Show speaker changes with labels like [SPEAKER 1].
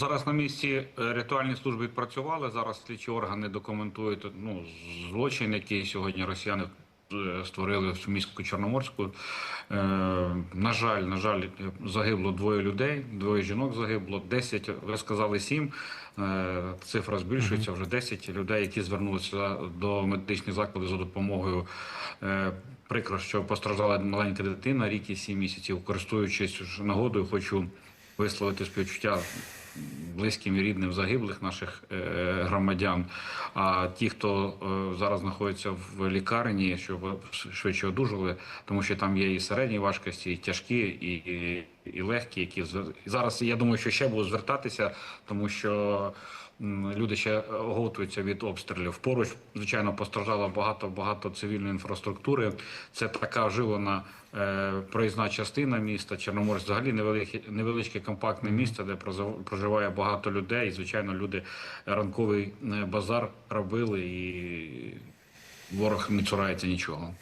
[SPEAKER 1] Зараз на місці е, ритуальні служби відпрацювали. Зараз слідчі органи документують ну, злочин, який сьогодні росіяни е, створили в міську Чорноморську. Е, на жаль, на жаль, загибло двоє людей, двоє жінок загибло, 10, ви сказали 7. Е, цифра збільшується вже 10 людей, які звернулися до медичних закладів за допомогою. Е, прикро, що постраждала маленька дитина, рік і 7 місяців. Користуючись нагодою, хочу висловити співчуття близьким і рідним загиблих наших е, громадян. А ті, хто е, зараз знаходиться в лікарні, щоб швидше одужали, тому що там є і середні важкості, і тяжкі, і, і, легкі, які зараз я думаю, що ще будуть звертатися, тому що. Люди ще готуються від обстрілів. Поруч, звичайно, постраждало багато багато цивільної інфраструктури. Це така оживлена е, проїзна частина міста. Чорноморськ взагалі невелике, невеличке компактне місто, де проживає багато людей. І, звичайно, люди ранковий е, базар робили, і ворог не цурається нічого.